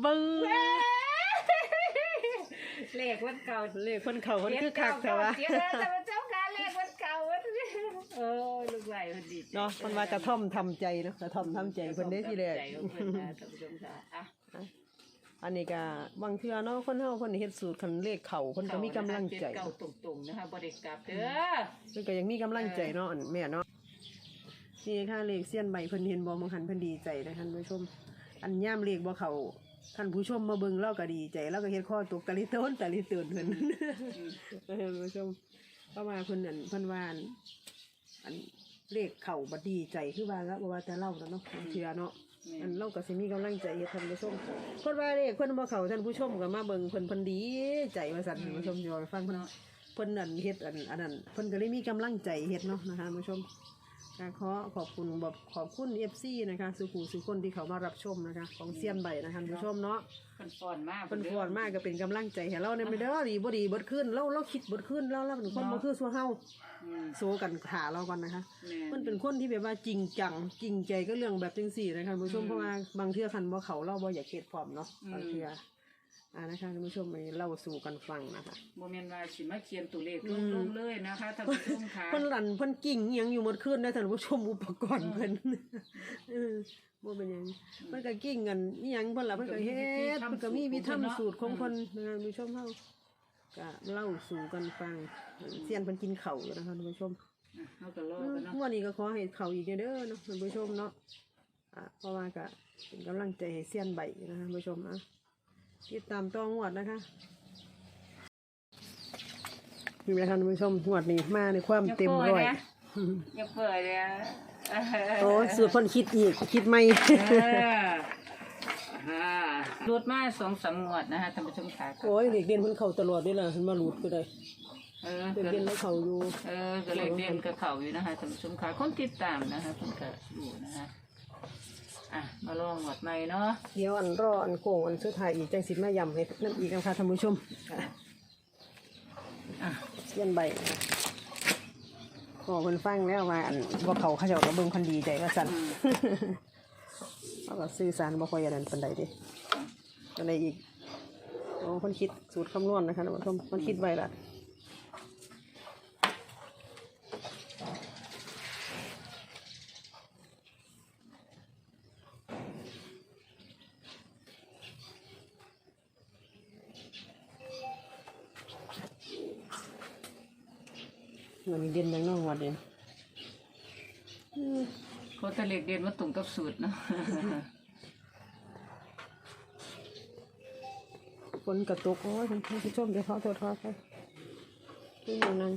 เบิ้งเลขวันเก่าเลขคนเขาคนคือคักแต่ว่าเจ็ดเก้าเก้าเจ็ดเออแต่ว่าเจ้าการเลขวันเก่าวันเออลูกไหลคนดีใจเนาะมันว่ากระท่อมทำใจเนาะกระท่อมทำใจเพิ่นได้ทีแรก ใจของเพิ่นนะท่านผู้ชมค่ะอะ อันนี้ก็บางเทื่อเนาะคนเฮาคนเฮ็ดสูตรคันเลขเขาคนก็มีกำลังใจเจ็ดเก่าตรงๆนะคะบ่ได้กลับเด้อเพิ่นก็ยังมีกำลังใจเนาะอันแม่เนาะนี่ค่ะเลขเสี้ยนใบเพิ่นเห็นบ่บางหันเพิ่นดีใจนะท่านผู้ชม อันย่ามเลขบ่เขา ท่านผู้ชมมาเบิ่งเราก็ดีใจเราก็เฮ็ดข้อตกตะลิโตนตะลิตื่นเพิ่นท่านผู้ชมเพราะว่าเพิ่นอันเพิ่นว่าอันอันเลขเข่าบ่ดีใจคือว่าแล้วบ่ว่าแต่เล่าแล้วเนาะบางเทื่อเนาะอันเราก็สิมีกำลังใจเฮ็ดท่านผู้ชมเพิ่นว่าเลขเพิ่นบ่เข้าท่านผู้ชมก็มาเบิ่งเพิ่นเพิ่นดีใจว่าซั่นท่านผู้ชมอยู่ฟังเพิ่นเพิ่นนั่นเฮ็ดอันอันนั้นเพิ่นก็เลยมีกำลังใจเฮ็ดเนาะนะคะท่านผู้ชม ก็ขอขอบคุณบอกขอบคุณ FC นะคะสุขูสุคนที่เขามารับชมนะคะ ของเซียนใบนะคะท่านผู้ชมเนาะเพิ่นฟ้อนมากเพิ่นฟอนมากก็เป็นกำลังใจให้เราเนี่ยไม่ได้อดีบ่ดีเบิดขึ้นเราเราคิดเบิดขึ้นเราเราเป็นคนบ่คือสัวเฮาอืมโซกันขาเราก่อนนะคะแม่มันเป็นคนที่แบบว่าจริงจังจริงใจก็เรื่องแบบจังสี่นะคะท่านผู้ชมอืมเพราะว่าบางเทื่อคันว่าเขาเราบ่อยากเข็ดพร้อมเนาะอืมบางเทื่อ อ่านะคะท่านผู้ชมไปเล่าสู่กันฟังนะคะบ่แม่นว่าสิมาเขียนตัวเลขอืลมงๆเลยนะคะท่านผู้ชมค่ะเพิ่นหลันเพิ่นกิ่งอิหยังอยู่หมดคืนได้ท่านผู้ชมอุปกรณ์เพิ่นเออบ่เป็นหยังเพิ่นก็กิ่งกันอิหยังเพิ่นล่ะเพิ่นก็เฮ็ดเพิ่นก็มีวิธีสูตรของเพิ่นนะคะท่านผู้ชมเฮาก็เล่าสู่กันฟังเสียนเพิ่นกินข้าวอยู่นะคะท่านผู้ชมอะเฮาก็รออืมกันเนาะงวันนี้ก็ขอให้เขาอีกเด้อเนาะท่านผู้ชมเนาะอ่าเพราะว่าก็เป็นกำลังใจให้เซียนใบนะคะท่านผู้ชมนะ ติดตามตัวงวดนะคะนี่แหละค่ะท่านผู้ชมงวดนี้มาในความเต็มร้อย อย่าเปิดเลยนะโอ้ยสูตรเพ่นคิดอีกคิดไม่ เอออ่ารูดมาสองสามงวดนะคะท่านผู้ชมค่ะโอ้ยเด็กเด่นเพิ่นเข้าตลอดนี่แหละเพิ่นมาหลุดก็ได้เออเด็กก็เด่นแล้วเขาอยู่ เออก็เลยเด่นกับเขาอยู่นะคะท่านผู้ชมค่ะคนติดตามนะคะเพิ่นก็อยู่นะคะ อะมาลองหมดใหม่เนาะเดี๋ยวอันรออันโค้งอันสุดท้ายอีกจังสิมายำให้นั่นอีกนะคะท่านผู้ชมอะอะเซียนใบขอเพิ่นฟังแล้วว่าอันว่าเขาเขาเจ้าก็เบิ่งคนดีใจว่าซั่นอืมเขาก็สื่อสารบ่ค่อยอันนั้นปานใดเด้ปานใดอีกโอ้คนคิดสูตรคำนวณนะคะท่านผู้ชมคนคิดไว้ละ วันนี้เด่นยังน้องวัดเด่นเขาตะเล็กเด่นมาตรงกับสูตรเนาะฝนกระตกโอ้ยคุณผู้ชมเดี๋ยวเขาโทรทัศน์ไปที่อย่างนั้น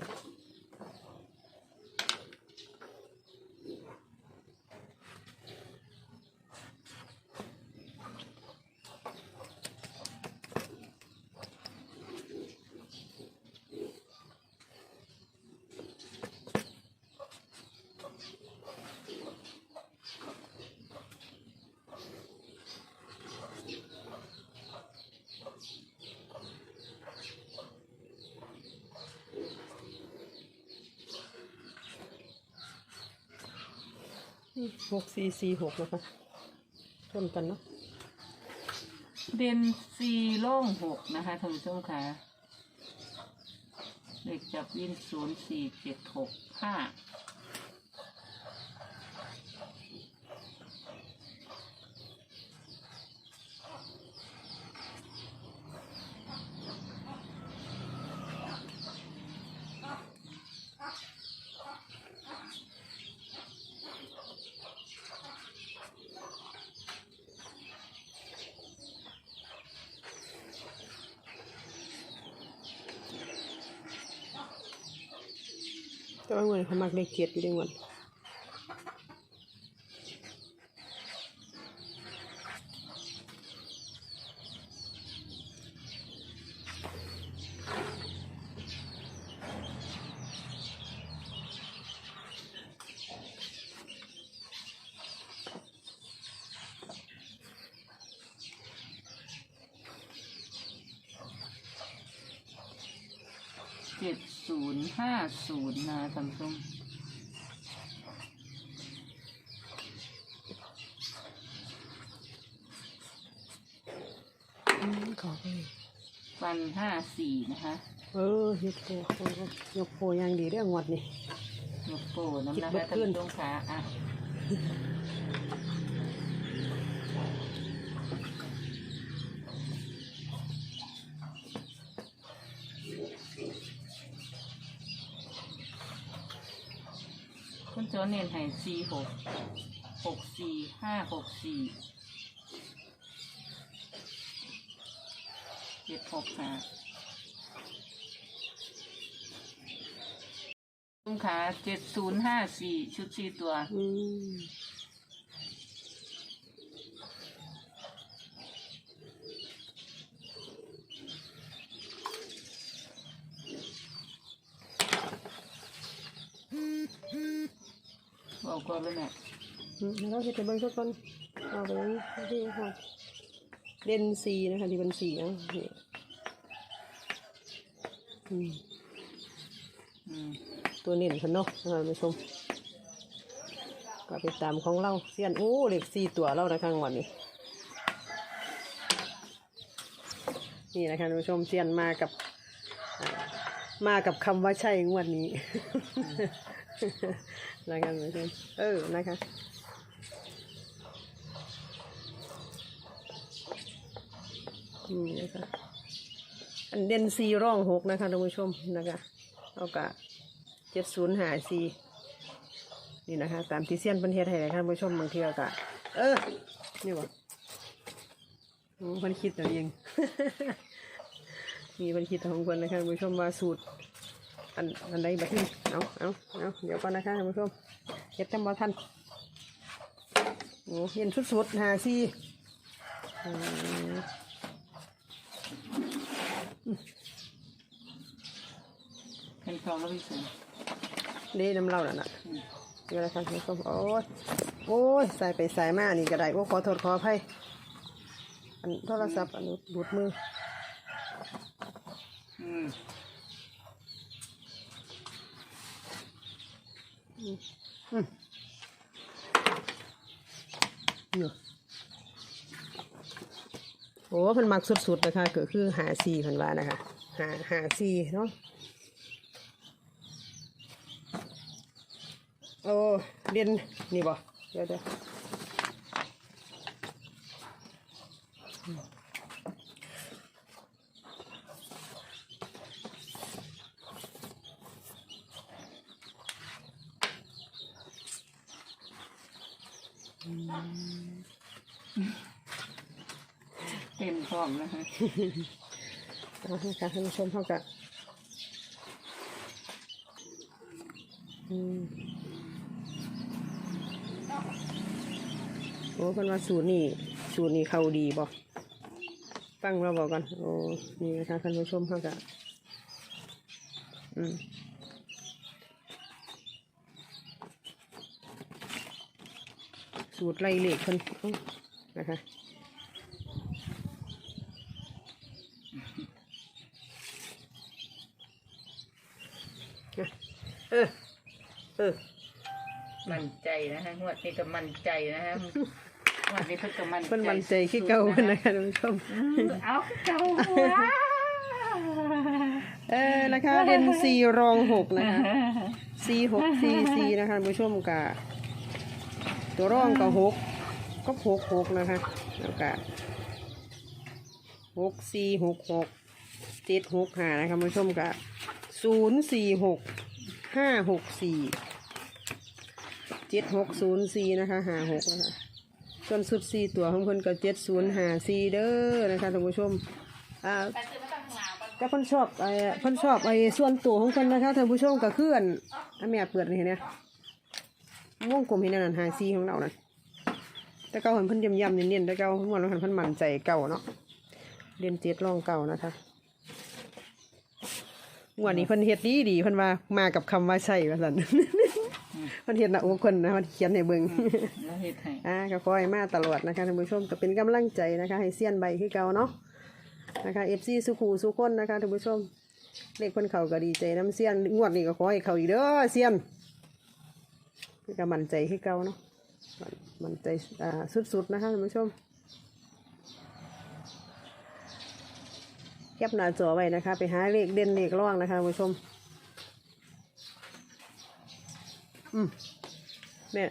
หกสี่สี่หกนะคะชนกันเนาะเด่นสี่โล่งหกนะคะท่านผู้ชมค่ะเด็กจับวินศูนย์สี่เจ็ดหกห้า แต่ว่าเงินเขามักได้เกียรติอยู่ในเงิน เจ็ด ศูนย์ห้าศูนย์นะท่านผู้ชมเขาไปฟันห้าสี่นะคะเออเฮ็ดโพโอ้โหยกโพอย่างดีเรื่องวัดนี่ยกโป้น้ำคิดนะเบิคะดท่านขึ้นผู้ชมขาอะ คุณโจเน้นให้สี่หกหกสี่ห้าหกสี่เจ็ดหกห้าคุณขาเจ็ดศูนย์ห้าสี่ชุดสี่ตัว อืม บอ กก่อนเลยแม่อืมแล้วเราเฮ็ดให้เบิ่งสักก่อนเอาไปที่ค่ะเด่นสีนะคะที่เป็นสีอะนี่อืมอืมตัวเน้นคันเนาะนะคะท่านผู้ชมก็ไปตามของเราเสียนโอ้เหล็กสี่ตัวเรานะคะวันนี้นี่นะคะท่านผู้ชมเสียนมากับอ่ามากับคำว่าใช่งวดนี้ นะคะท่านผู้ชมเออนะคะอืมนะคะอันเด่นซีร่องหกนะคะท่านผู้ชมนะคะเอากะเจ็ดศูนย์หาซีนี่นะคะ ตามที่เซียนเป็นเทศให้นะคะท่านผู้ชมบางทีเอากะเออ นี่บ่โอ้คนคิดเอาเองมีคนคิดของคนนะคะท่านผู้ชมว่าสูตร อันอันใดแบบนี้เอาเอา เอาเดี๋ยวก่อนนะคะท่านผู้ชมเฮ็ดจำบ่ทันโอ้เห็นสุดๆหาซี่อืมเป็นคลองแล้วพี่เสือเด้น้ำเหล่าน่ะนะเดี๋ยวนะคะท่านผู้ชมโอ้ยโอ้ยใส่ไปใส่มานี่ก็ได้โอ้ขอโทษขออภัยอันโทรศัพท์อันนี้ดูดมือ อืม เนาะ โอ้เพิ่นมักสุดๆนะคะก็คือหาซีเพิ่นว่านะคะหาหาซีเนาะโอ้เรียนนี่บ่เดี๋ยวเดี๋ยว เต็มพร้อมนะคะ เอาให้ค่ะท่านผู้ชมเท่ากับอืมโอ้เพิ่นว่าสูตรนี่สูตรนี่เข้าดีบ่ฟังเราบอกกันโอ้นี่นะคะท่านผู้ชมเท่ากับอืมสูตรไล่เหล็กเพิ่นนะคะ เออ เออ มั่นใจนะคะงวดนี้ก็มั่นใจนะคะงวดนี้เพิ่งก็มั่นใจเพิ่นมันใจขี้เก่าเพิ่นนะคะท่านผู้ชมอืมเอาเก่าหัวเออนะคะเด่นสี่รองหกนะคะสี่หกสี่สี่นะคะท่านผู้ชมกะตัวรองก็หกก็หกหกนะคะแล้วก็หกสี่หกหกเจ็ดหกห้านะคะท่านผู้ชมกะศูนย์สี่หก ห้าหกสี่เจ็ดหกศูนย์สี่นะคะห้าหกนะคะส่วนสุดสี่ตัวของคนก็เจ็ดศูนย์ห้าสี่เด้อนะคะท่านผู้ชมอ่าก็เพิ่นชอบไอ้เพิ่นชอบไอ้ส่วนตัวของเพิ่นนะคะท่านผู้ชมก็คืออันอแม่เปิดนี่เนี่ยวงกลมเห็นอันนั้นหาซีของเรานั่นแต่เก่าเห็นเพิ่นย่ำๆเนียนๆแต่เก่าเมื่อเราเห็นเพิ่นมั่นใจเก่าเนาะเรียนเจ็ดรองเก่านะคะ งวันนี้เพิ่นเฮ็ดดีดีๆเพิ่นว่ามากับคำว่าใช่ว่าซั่นเพิ่นเฮ็ดหน้าอกคนนะเพิ่นเขียนให้เบิ่งแล้วเฮ็ดให้อ่าก็คอยมาตลอดนะคะท่านผู้ชมก็เป็นกำลังใจนะคะ ให้เซียนใบคือเก่าเนาะนะคะเอฟซีสุขูสุคนนะคะท่านผู้ชมเลขคนเขาก็ดีใจน้ำเซียนงวดนี้ก็ขอให้เขาอีกเด้อเซียนก็มั่นใจคือเก่าเนาะมั่นมั่นใจอ่าสุดๆนะคะท่านผู้ชม แคปหน้าจอไว้นะคะ ไปหาเลขเด่นเลขร่องนะคะคุณผู้ชม อืมแม่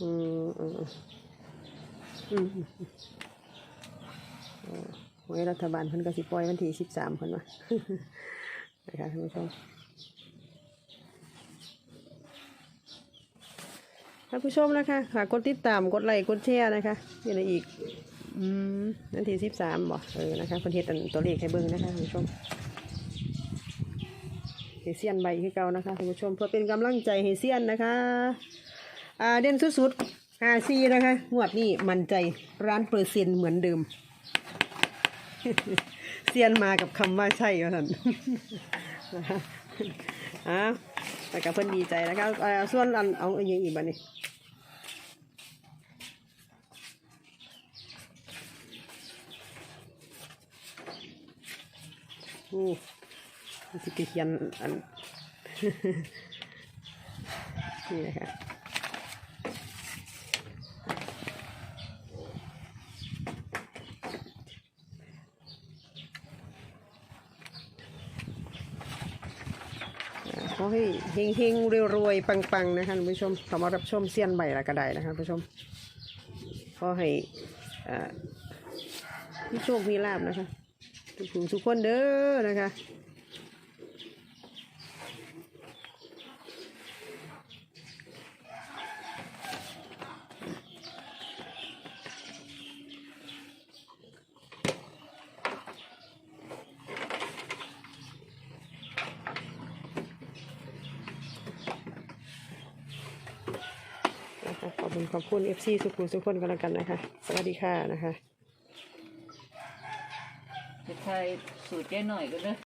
อืมอืมอืมอืมเออไว้รัฐบาลเพิ่นก็สิปล่อยวันที่สิบสามเพิ่นว่านะคะท่านผู้ชมานผู้ชมนะคะฝากกดติดตามกดไลค์กดแชร์นะคะมีอะไรอีก อืมนาทีสิบสามบ่เออนะคะเพิ่นเฮ็ดอันตัวเลขให้เบิ่งนะคะท่านผู้ชมให้เซียนใบคือเก่านะคะท่านผู้ชมเพื่อเป็นกำลังใจให้เซียนนะคะ อ่าเด่นสุดๆหาซีนะคะงวดนี้มั่นใจร้านเปอร์เซ็นต์เหมือนเดิมเซียนมากับคำว่าใช่ว่าท่านนะคะอ่า แต่ก็เพิ่นดีใจนะคะเอ่อส่วนอันเอาอันยังอีกบันนี้โอ้สิเขียนอัน นี่นะคะ อ่าขอให้เฮงเฮงๆรวยๆปังๆนะคะท่านผู้ชมสามารับชมเสี้ยนใบละก็ได้นะคะท่านผู้ชมขอให้อ่ามีโชคมีลาบนะคะทุกทุกคนเด้อนะคะ ขอบคุณขอบคุณ FC สุขุมทุกคนกันแล้วกันนะคะ สวัสดีค่ะนะคะ จะใช้สูตรแก้หน่อยก็ได้